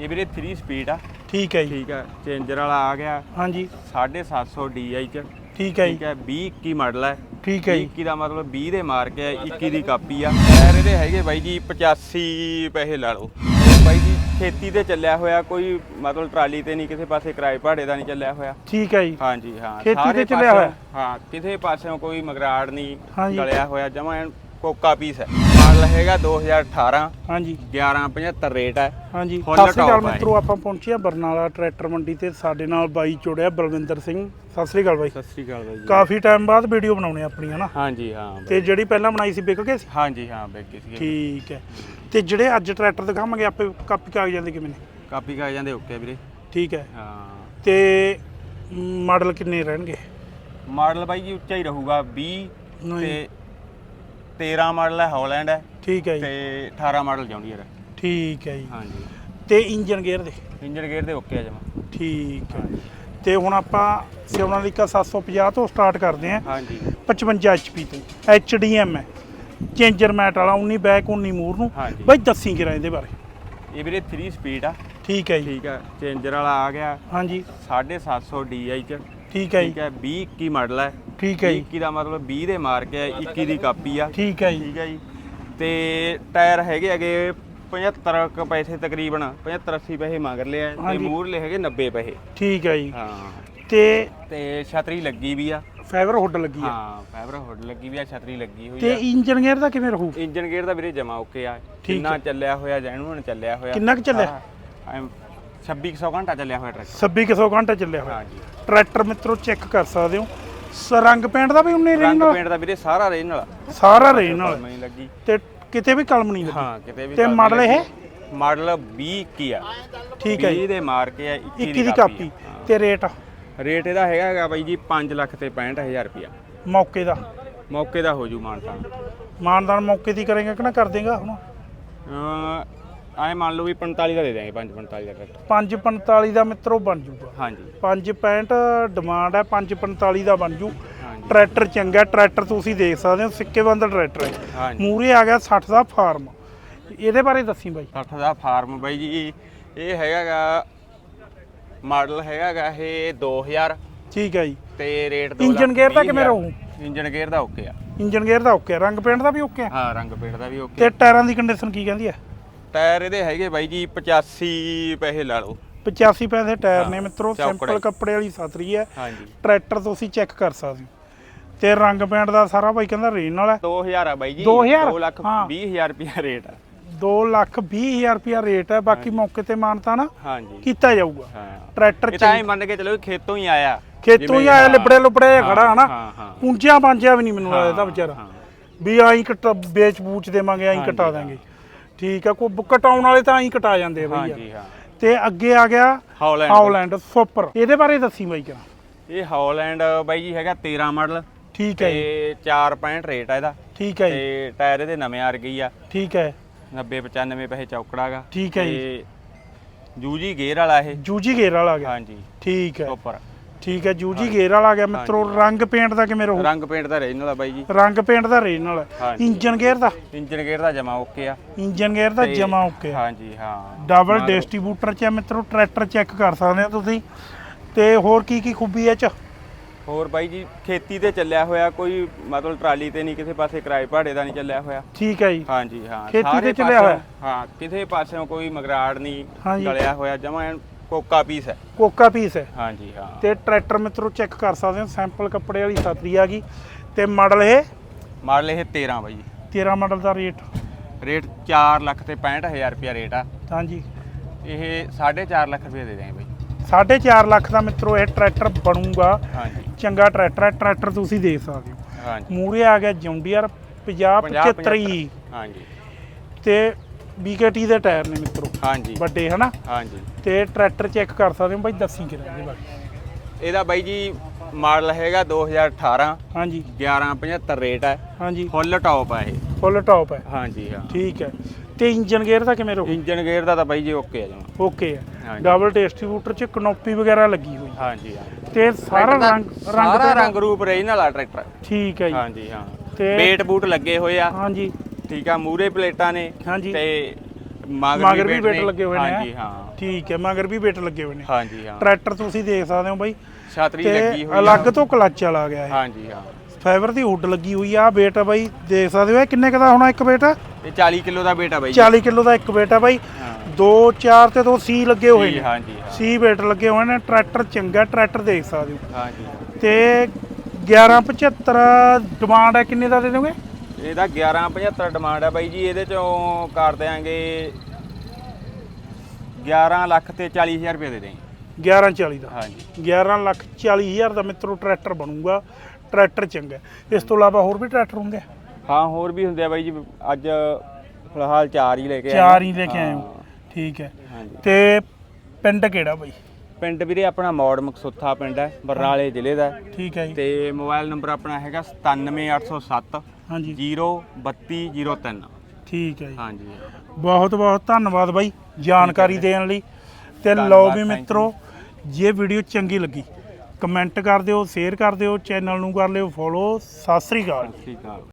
ਇਹ ਵੀਰੇ 3 ਸਪੀਡ ਆ। ਠੀਕ ਹੈ ਜੀ। ਠੀਕ ਆ ਚੇਂਜਰ ਵਾਲਾ ਆ ਗਿਆ। ਹਾਂਜੀ। 750 DI ਚ। ਠੀਕ ਹੈ ਠੀਕ ਹੈ 20 21 ਮਾਡਲ ਹੈ ਠੀਕ ਹੈ ਜੀ। 21 ਦਾ ਮਤਲਬ 20 ਦੇ ਮਾਰ ਕੇ 21 ਦੀ ਕਾਪੀ ਆ। ਟਾਇਰ ਇਹਦੇ ਹੈਗੇ ਬਾਈ ਜੀ 85 ਪੈਸੇ ਲਾ ਲਓ। ਬਾਈ ਜੀ ਖੇਤੀ ਤੇ ਚੱਲਿਆ ਹੋਇਆ ਕੋਈ ਮਤਲਬ ਟਰਾਲੀ ਤੇ ਨਹੀਂ ਕਿਸੇ ਪਾਸੇ ਕਿਰਾਏ ਭਾੜੇ ਦਾ ਨਹੀਂ ਚੱਲਿਆ ਹੋਇਆ। ਠੀਕ ਹੈ ਜੀ। ਹਾਂਜੀ ਹਾਂ। ਖੇਤੀ ਤੇ ਚੱਲਿਆ ਹੋਇਆ? ਹਾਂ ਕਿਸੇ ਪਾਸਿਓਂ ਕੋਈ ਮਗਰਾੜ ਨਹੀਂ। ਗਲਿਆ ਹੋਇਆ ਜਮਾ ਕੋਕਾ ਪੀਸ ਹੈ। ਮਾਡਲ ਹੈਗਾ 2018 ਹਾਂਜੀ। 1175 ਰੇਟ ਹੈ। ਹਾਂਜੀ। ਸਤਿ ਸ੍ਰੀ ਅਕਾਲ ਹੈ। ਮਿੱਤਰੋ ਆਪਾਂ ਪਹੁੰਚੇ ਆ ਬਰਨਾਲਾ ਟਰੈਕਟਰ ਮੰਡੀ ਤੇ। ਸਾਡੇ ਨਾਲ ਬਾਈ ਜੁੜਿਆ ਬਲਵਿੰਦਰ ਸਿੰਘ। ਸਤਿ ਸ੍ਰੀ ਅਕਾਲ ਬਾਈ। ਸਤਿ ਸ੍ਰੀ ਅਕਾਲ ਬਾਈ ਜੀ। ਕਾਫੀ ਟਾਈਮ ਬਾਅਦ ਵੀਡੀਓ ਬਣਾਉਣੇ ਆਪਣੀ ਹਨਾ ਹਾਂਜੀ ਹਾਂ ਬਾਈ। ਤੇ ਜਿਹੜੀ ਪਹਿਲਾਂ ਬਣਾਈ ਸੀ ਵਿਕ ਗਏ ਸੀ? ਹਾਂਜੀ ਹਾਂ ਬੇਕੀ ਸੀ। ਠੀਕ ਹੈ। ਤੇ ਜਿਹੜੇ ਅੱਜ ਟਰੈਕਟਰ ਦਿਖਾਵਾਂਗੇ ਆਪੇ ਕਾਪੀ ਕਾਗਜ਼ਾਂ ਦੇ ਕਿਵੇਂ ਨੇ? ਕਾਪੀ ਕਾ ਜਾਂਦੇ ਓਕੇ ਵੀਰੇ। ਠੀਕ ਹੈ। ਹਾਂ। ਤੇ ਮਾਡਲ ਕਿੰਨੇ ਰਹਿਣਗੇ? ਮਾਡਲ ਬਾਈ ਜੀ ਉੱਚਾ ਹੀ ਰਹੂਗਾ 20 ਨਹੀਂ। ਤੇ 13 ਮਾਡਲ ਹੈ ਹੌਲੈਂਡ ਹੈ ਠੀਕ ਹੈ ਤੇ ਜੀ 18 ਮਾਡਲ ਜੌਂਡੀਅਰ ਹੈ। ਠੀਕ ਹੈ ਜੀ। ਹਾਂਜੀ। ਤੇ ਇੰਜਨ ਗੇਅਰ ਦੇ? ਇੰਜਨ ਗੇਅਰ ਦੇ ਓਕੇ ਆ ਜਮਾ। ਠੀਕ ਹੈ। ਤੇ ਹੁਣ ਆਪਾਂ ਸਿਵਨਾਲਿਕਾ 750 ਤੋਂ ਸਟਾਰਟ ਕਰਦੇ ਆਂ ਹਾਂਜੀ। 55 HP ਤੋਂ। HDM ਹੈ। ਚੇਂਜਰ ਮੈਟ ਵਾਲਾ 19 ਬੈਕ 19 ਮੂਰ ਨੂੰ। ਹਾਂਜੀ। ਬਾਈ ਦੱਸੀ ਕਿਰਾਂ ਇਹਦੇ ਬਾਰੇ। ਇਹ ਵੀਰੇ 3 ਸਪੀਡ ਆ। ਠੀਕ ਹੈ ਜੀ। ਠੀਕ ਆ ਚੇਂਜਰ ਵਾਲਾ ਆ ਗਿਆ। ਹਾਂਜੀ। 750 DI ਚ। ਠੀਕ ਹੈ ਜੀ। ਠੀਕ ਹੈ 20 21 ਮਾਡਲ ਹੈ। ਠੀਕ ਹੈ ਜੀ। 21 ਦਾ ਮਤਲਬ 20 ਦੇ ਮਾਰ ਕੇ 21 ਦੀ ਕਾਪੀ ਆ। ਠੀਕ ਹੈ ਜੀ। ਠੀਕ ਹੈ ਜੀ। ਤੇ ਟਾਇਰ ਹੈਗੇ ਹੈਗੇ 75 ਕ ਪੈਸੇ ਤਕਰੀਬਨ 75 80 ਪੈਸੇ ਮੰਗ ਲਿਆ ਤੇ। ਮੂਰਲੇ ਹੈਗੇ 90 ਪੈਸੇ। ਠੀਕ ਹੈ ਜੀ। ਹਾਂ। ਤੇ ਤੇ ਛਤਰੀ ਲੱਗੀ ਵੀ ਆ। ਫਾਈਬਰ ਹੁੱਡ ਲੱਗੀ ਹੈ ਹਾਂ ਫਾਈਬਰ ਹੁੱਡ ਲੱਗੀ ਵੀ ਆ ਛਤਰੀ ਲੱਗੀ ਹੋਈ ਤੇ ਆ। ਇੰਜਨ ਗੇਅਰ ਦਾ ਕਿਵੇਂ ਰਹੂ? ਇੰਜਨ ਗੇਅਰ ਦਾ ਵੀਰੇ ਜਮਾ ਓਕੇ ਆ। ਕਿੰਨਾ ਚੱਲਿਆ ਹੋਇਆ ਜੈਨੂਨ ਚੱਲਿਆ ਹੋਇਆ। ਕਿੰਨਾ ਕੁ ਚੱਲਿਆ? ਸਾਰਾ। ਐਂ 2600 ਘੰਟਾ ਚੱਲਿਆ ਹੋਇਆ ਟਰੈਕਟਰ। 2600 ਘੰਟਾ ਚੱਲਿਆ ਹੋਇਆ। ਹਾਂਜੀ। ਟਰੈਕਟਰ ਮਿੱਤਰੋ ਚੈੱਕ ਕਰ ਸਕਦੇ ਹੋ। ਸ ਰੰਗ ਪੈਂਟ ਦਾ ਵੀ ਉਹਨੇ ਰੇਂਜ ਰੰਗ ਨਾਲ? ਪੇਂਟ ਦਾ ਵੀਰੇ ਸਾਰਾ ਰੇਨ ਵਾਲਾ ਸਾਰਾ ਰੇਂਜ ਨਾਲ। ਨਹੀਂ ਲੱਗੀ। ਤੇ ਕਿਤੇ ਵੀ ਕਲਮ ਨਹੀਂ ਲੱਗੀ? ਹਾਂ ਕਿਤੇ ਵੀ ਤੇ ਮਾਡਲ ਇਹ? ਮਾਡਲ 20 ਕੀ ਆ। ਠੀਕ ਹੈ 20 ਜੀ ਦੇ ਮਾਰ ਕੇ ਆ 21 21 ਦੀ ਕਾਪੀ ਤੇ ਰੇਟ। ਰੇਟ ਇਹਦਾ ਹੈਗਾ ਹੈਗਾ ਬਾਈ ਜੀ 5 ਲੱਖ ਤੇ 65000 ਰੁਪਿਆ ਮੌਕੇ ਦਾ? ਮੌਕੇ ਦਾ ਹੋ ਜੂ ਮਾਨਤਾ ਮਾਨਦਾਨ ਮੌਕੇ ਦੀ ਕਰੇਗਾ ਕਿ ਨਾ ਕਰ ਦੇਗਾ ਹੁਣ? ਐ ਮੰਨ ਲਓ ਵੀ 45 ਦਾ ਦੇ ਦਿਆਂਗੇ 5 45 ਦਾ ਟਰੈਕਟਰ। 545 ਦਾ ਮਿੱਤਰੋ ਬਣ ਜੂਗਾ। ਹਾਂਜੀ। 565 ਡਿਮਾਂਡ ਹੈ 545 ਦਾ ਬਣ ਜੂ। ਟਰੈਕਟਰ ਚੰਗਾ ਟਰੈਕਟਰ ਤੁਸੀਂ ਦੇਖ ਸਕਦੇ ਹੋ ਸਿੱਕੇ ਬੰਦ ਟਰੈਕਟਰ ਹੈ। ਹਾਂਜੀ। ਮੂਰੇ ਆ ਗਿਆ 60 ਦਾ ਫਾਰਮ। ਇਹਦੇ ਬਾਰੇ ਦੱਸੀ ਬਾਈ। 60 ਦਾ ਫਾਰਮ ਬਾਈ ਜੀ ਇਹ ਹੈਗਾਗਾ ਮਾਡਲ ਹੈਗਾਗਾ ਇਹ 2000 ਠੀਕ ਹੈ ਜੀ। ਤੇ ਰੇਟ ਇੰਜਨ ਗੇਅਰ ਦਾ ਕਿਵੇਂ ਰਹੂ? ਇੰਜਨ ਗੇਅਰ ਦਾ ਓਕੇ ਆ। ਇੰਜਨ ਗੇਅਰ ਦਾ ਓਕੇ ਰੰਗ ਪੇਂਟ ਦਾ ਵੀ ਓਕੇ ਹੈ ਹਾਂ ਰੰਗ ਪੇਂਟ ਦਾ ਵੀ ਓਕੇ ਤੇ ਟਾਇਰਾਂ ਦੀ ਕੰਡੀਸ਼ਨ ਕੀ ਕਹਿੰਦੀ ਹੈ? ਟਾਇਰ ਇਹਦੇ ਹੈਗੇ ਬਾਈ ਜੀ 85 ਪੈਸੇ ਲਾ ਲਓ। 85 ਪੈਸੇ ਟਾਇਰ ਨੇ ਹਾਂ, ਮਿੱਤਰੋ ਚੌਕੜਾ ਸਿੰਪਲ ਹੀ। ਕੱਪੜੇ ਵਾਲੀ ਸਤਰੀ ਹੈ। ਹਾਂਜੀ। ਟਰੈਕਟਰ ਤੁਸੀਂ ਚੈੱਕ ਕਰ ਸਕਦੇ ਹੋ। ਤੇ ਰੰਗ ਪੈਂਟ ਦਾ ਸਾਰਾ ਬਾਈ ਕਹਿੰਦਾ ਰੇਨ ਵਾਲਾ 2000 ਆ ਬਾਈ ਜੀ। 2000? 2 ਲੱਖ ਹਾਂ। 20000 ਰੁਪਿਆ ਰੇਟ ਆ। 2 ਲੱਖ 20 ਹਜ਼ਾਰ ਰੁਪਿਆ ਰੇਟ ਹੈ। ਬਾਕੀ ਮੌਕੇ ਤੇ ਮਾਨਤਾ ਨਾ ਹਾਂਜੀ। ਕੀਤਾ ਜਾਊਗਾ। ਹਾਂ। ਟਰੈਕਟਰ ਇਹ ਤਾਂ ਐਂ ਮੰਨ ਕੇ ਚਲੋ ਵੀ ਖੇਤੋਂ ਹੀ ਆਇਆ। ਖੇਤੋਂ ਹੀ ਜਿਵੇਂ, ਆਇਆ ਹਾਂ, ਲਿਬੜੇ ਲੁਬੜੇ ਜਿਹਾ ਹਾਂ, ਖੜਾ ਹਨਾ। ਹਾਂ, ਹਾਂ। ਪੁੰਜਿਆ ਪਾਂਜਿਆ ਵੀ ਨਹੀਂ ਮੈਨੂੰ ਲੱਗਦਾ ਇਹਦਾ ਹਾਂ, ਵਿਚਾਰਾ। ਹਾਂ। ਵੀ ਆਈ ਕਟ ਵੇਚ ਬੂਚ ਦੇਵਾਂਗੇ ਆਈ ਕਟਾ ਹਾਂ। ਦਾਂਗੇ ਠੀਕ ਆ ਕੋਈ ਕਟਾਉਣ ਵਾਲੇ ਤਾਂ ਆਈ ਕਟਾ ਜਾਂਦੇ ਆ ਬਈ ਹਾਂਜੀ ਹਾਂ। ਤੇ ਅੱਗੇ ਆ ਗਿਆ ਹੌਲੈਂਡ। Holland super. ਇਹਦੇ ਬਾਰੇ ਦੱਸੀ ਬਾਈ ਕਰਾ ਇਹ ਹੌਲੈਂਡ ਬਾਈ ਜੀ ਹੈਗਾ 13 ਮਾਡਲ। ਠੀਕ ਹੈ ਜੀ। ਤੇ 4.65 ਰੇਟ ਆ ਇਹਦਾ। ਠੀਕ ਹੈ ਜੀ। ਤੇ ਟਾਇਰ ਇਹਦੇ ਨਵੇਂ ਆ ਗਈ ਆ। ਠੀਕ ਹੈ। 90 95 ਪੈਸੇ ਚੌਕੜਾਗਾ ਠੀਕ ਹੈ ਜੀ। ਜੂਜੀ ਗੇਅਰ ਵਾਲਾ ਇਹ। ਜੂਜੀ ਗੇਰ ਵਾਲਾ ਆ ਗਿਆ। ਹਾਂਜੀ। ਠੀਕ ਹੈ। ਉੱਪਰ ਠੀਕ ਹੈ ਜੂਜੀ ਗੇਰ ਵਾਲਾ ਆ ਗਿਆ। ਮਿੱਤਰੋ ਰੰਗ ਪੇਂਟ ਦਾ ਕਿਵੇਂ ਰਹੂ? ਰੰਗ ਪੇਂਟ ਦਾ ਰੇਂਜ ਵਾਲਾ ਬਾਈ ਜੀ। ਰੰਗ ਪੇਂਟ ਦਾ ਰੇਨ ਨਾਲ ਹਾਂਜੀ। ਇੰਜਨ ਗੇਅਰ ਦਾ? ਇੰਜਨ ਗੇਅਰ ਦਾ ਜਮਾ ਓਕੇ ਆ। ਇੰਜਨ ਗੇਅਰ ਦਾ ਤੇ- ਜਮਾ ਓਕੇ ਹਾਂਜੀ ਹਾਂ। ਡਬਲ ਡਿਸਟ੍ਰੀਬਿਊਟਰ ਚ ਹੈ ਮਿੱਤਰੋ ਟਰੈਕਟਰ ਚੈੱਕ ਕਰ ਸਕਦੇ ਹੋ ਤੁਸੀਂ। ਤੇ ਹੋਰ ਕੀ ਕੀ ਖੂਬੀ ਹੈ ਚ? ਹੋਰ ਬਾਈ ਜੀ ਖੇਤੀ ਤੇ ਚੱਲਿਆ ਹੋਇਆ ਕੋਈ ਮਤਲਬ ਟਰਾਲੀ ਤੇ ਨਹੀਂ ਕਿਸੇ ਪਾਸੇ ਕਿਰਾਏ ਭਾੜੇ ਦਾ ਨਹੀਂ ਚੱਲਿਆ ਹੋਇਆ। ਠੀਕ ਹੈ ਜੀ। ਹਾਂਜੀ ਹਾਂ। ਖੇਤੀ ਸਾਰੇ ਤੇ ਚੱਲਿਆ ਪਾਸਿਓਂ- ਹੋਇਆ? ਹਾਂ ਕਿਸੇ ਪਾਸਿਓਂ ਕੋਈ ਮਗਰਾੜ ਨਹੀਂ ਹਾਂਜੀ। ਗਲਿਆ ਹੋਇਆ ਜਮਾ ਕੋਕਾ ਪੀਸ ਹੈ। ਕੋਕਾ ਪੀਸ ਹੈ। ਹਾਂਜੀ ਹਾਂ। ਤੇ ਟਰੈਕਟਰ ਮਿੱਤਰੋ ਚੈੱਕ ਕਰ ਸਕਦੇ ਹੋ ਸੈਂਪਲ ਕੱਪੜੇ ਵਾਲੀ ਛਤਰੀ ਆ ਗਈ। ਤੇ ਮਾਡਲ ਇਹ? ਮਾਡਲ ਇਹ 13 ਬਾਈ। ਜੀ 13 ਮਾਡਲ ਦਾ ਰੇਟ। ਰੇਟ 4 ਲੱਖ ਤੇ 65000 ਰੁਪਿਆ ਰੇਟ ਆ। ਹਾਂਜੀ। ਇਹ 4.5 ਲੱਖ ਰੁਪਏ ਦੇ ਦੇਂਗੇ ਬਾਈ। 4.5 ਲੱਖ ਦਾ ਮਿੱਤਰੋ ਇਹ ਟਰੈਕਟਰ ਬਣੂਗਾ। ਹਾਂਜੀ। ਚੰਗਾ ਟਰੈਕਟਰ ਹੈ ਟਰੈਕਟਰ ਤੁਸੀਂ ਦੇਖ ਸਕਦੇ ਹੋ। ਹਾਂਜੀ। ਮੂਰੇ ਆ ਗਿਆ ਜੌਂਡੀਅਰ 50 50, 75 ਹਾਂਜੀ। ਤੇ BKT ਦੇ ਟਾਇਰ ਨੇ ਮਿੱਤਰੋ। ਹਾਂਜੀ। ਵੱਡੇ ਹਨਾ? ਹਾਂਜੀ। ਤੇ ਟਰੈਕਟਰ ਚੈੱਕ ਕਰ ਸਕਦੇ ਹੋ ਬਾਈ ਦੱਸੀ ਕਿਹੜਾ ਇਹਦੇ ਬਾਰੇ ਇਹਦਾ ਬਾਈ ਜੀ ਮਾਡਲ ਹੈਗਾ 2018 ਹਾਂਜੀ। 1175 ਰੇਟ ਹੈ ਹਾਂਜੀ। ਫੁੱਲ ਟੌਪ ਹੈ ਇਹ। ਫੁੱਲ ਟੌਪ ਹੈ ਹਾਂਜੀ ਹਾਂ। ਠੀਕ ਹੈ ਤੇ ਇੰਜਨ ਗੇਅਰ ਦਾ ਕਿਵੇਂ ਰਹੂ ਇੰਜਨ ਗੇਅਰ ਦਾ ਤਾਂ ਬਾਈ ਜੀ ਓਕੇ ਆ ਜਮਾ ਓਕੇ ਹਾਂਜੀ। ਡਬਲ ਡਿਸਟ੍ਰੀਬਿਊਟਰ ਚ ਕਨੋਪੀ ਵਗੈਰਾ ਲੱਗੀ ਹੋਈ। ਹਾਂਜੀ ਹਾਂ। ਤੇ ਸਾਰਾ ਦਾ ਰੰਗ ਰੰਗ ਸਾਰਾ ਰੰਗ ਰੂਪ ਰੇਂਜ ਵਾਲਾ ਟਰੈਕਟਰ। ਠੀਕ ਹੈ ਜੀ। ਹਾਂਜੀ ਹਾਂ। ਤੇ- ਬੇਟ ਬੂਟ ਲੱਗੇ ਹੋਏ ਆ। ਹਾਂਜੀ। ਠੀਕ ਆ ਮੂਰੇ ਪਲੇਟਾਂ ਨੇ ਹਾਂਜੀ। ਤੇ ਮਗਰ ਵੀ ਨੇ। ਲੱਗੇ ਹੋਏ ਨੇ ਹਾਂਜੀ ਹੈਂ? ਹਾਂ ਠੀਕ ਹੈ ਮਗਰ ਵੀ ਵੇਟ ਲੱਗੇ ਹੋਏ ਨੇ। ਹਾਂਜੀ ਹਾਂ। ਟਰੈਕਟਰ ਤੁਸੀਂ ਦੇਖ ਸਕਦੇ ਹੋ ਬਾਈ। ਛਤਰੀ ਲੱਗੀ ਤੇ ਹੋਈ ਆ। ਅਲੱਗ ਤੋਂ ਕਲੱਚ ਵਾਲਾ ਆ ਗਿਆ ਇਹ। ਹਾਂਜੀ ਹਾਂ। ਫਾਈਬਰ ਦੀ ਹੁੱਡ ਲੱਗੀ ਹੋਈ ਆ ਵੇਟ ਬਾਈ ਦੇਖ ਸਕਦੇ ਹੋ ਇਹ ਕਿੰਨੇ ਕੁ ਦਾ ਹੋਣਾ ਇੱਕ ਵੇਟ ਇਹ 40 ਕਿਲੋ ਦਾ ਬੇਟਾ ਬਾਈ। ਜੀ 40 ਕਿਲੋ ਦਾ ਇੱਕ ਵੇਟ ਆ ਬਾਈ। ਹਾਂ। 2 4 ਤੇ 2 ਸੀ ਲੱਗੇ ਹੋਏ ਨੇ। ਹਾਂਜੀ ਹਾਂ। ਸੀ ਵੇਟ ਲੱਗੇ ਹੋਏ ਨੇ। ਟਰੈਕਟਰ ਚੰਗਾ ਟਰੈਕਟਰ ਦੇਖ ਸਕਦੇ ਹੋ। ਹਾਂਜੀ। ਤੇ 1175 ਡਿਮਾਂਡ ਹੈ ਕਿੰਨੇ ਦਾ ਦੇ ਦੋਗੇ? ਇਹਦਾ 1175 ਡਿਮਾਂਡ ਹੈ ਬਾਈ ਜੀ ਇਹਦੇ ਚੋਂ ਕਰ ਦਿਆਂਗੇ 11 ਲੱਖ ਤੇ 40000 ਰੁਪਏ ਦੇ ਦੇਂ 1140 ਦਾ। ਹਾਂਜੀ। 11 ਲੱਖ 40 ਹਜ਼ਾਰ ਦਾ ਮਿੱਤਰੋ ਟਰੈਕਟਰ ਬਣੂਗਾ ਟਰੈਕਟਰ ਚੰਗਾ ਹੈ। ਇਸ ਤੋਂ ਇਲਾਵਾ ਹੋਰ ਵੀ ਟਰੈਕਟਰ ਹੁੰਦੇ ਆ? ਹਾਂ ਹੋਰ ਵੀ ਹੁੰਦੇ ਆ ਬਾਈ ਜੀ ਅੱਜ ਫਿਲਹਾਲ ਚਾਰ ਹੀ ਲੈ ਕੇ ਆਏ ਚਾਰ ਹਾਂ। ਲੈ ਕੇ ਆਏ ਹਾਂ, ਠੀਕ ਹੈ। ਹਾਂਜੀ। ਤੇ ਪਿੰਡ ਕਿਹੜਾ ਬਾਈ? ਪਿੰਡ ਵੀਰੇ ਆਪਣਾ ਮੌੜ ਮਕਸੁੱਥਾ ਪਿੰਡ ਹੈ ਬਰਨਾਲੇ ਜ਼ਿਲ੍ਹੇ ਦਾ ਹੈ। ਠੀਕ ਹੈ ਜੀ। ਤੇ ਮੋਬਾਈਲ ਨੰਬਰ ਆਪਣਾ ਹੈਗਾ 97807 ਹਾਂਜੀ। 03203 ਠੀਕ ਹੈ ਜੀ। ਹਾਂਜੀ। ਬਹੁਤ ਬਹੁਤ ਧੰਨਵਾਦ ਬਾਈ ਜਾਣਕਾਰੀ ਦੇਣ ਲਈ। ਤੇ ਲਓ ਵੀ. ਮਿੱਤਰੋ ਜੇ ਵੀਡੀਓ ਚੰਗੀ ਲੱਗੀ ਕਮੈਂਟ ਕਰ ਦਿਓ ਸ਼ੇਅਰ ਕਰ ਦਿਓ ਚੈਨਲ ਨੂੰ ਕਰ ਲਿਓ ਫੋਲੋ ਸਤਿ ਸ੍ਰੀ ਅਕਾਲ। ਸਤਿ ਸ਼੍ਰੀ ਅਕਾਲ।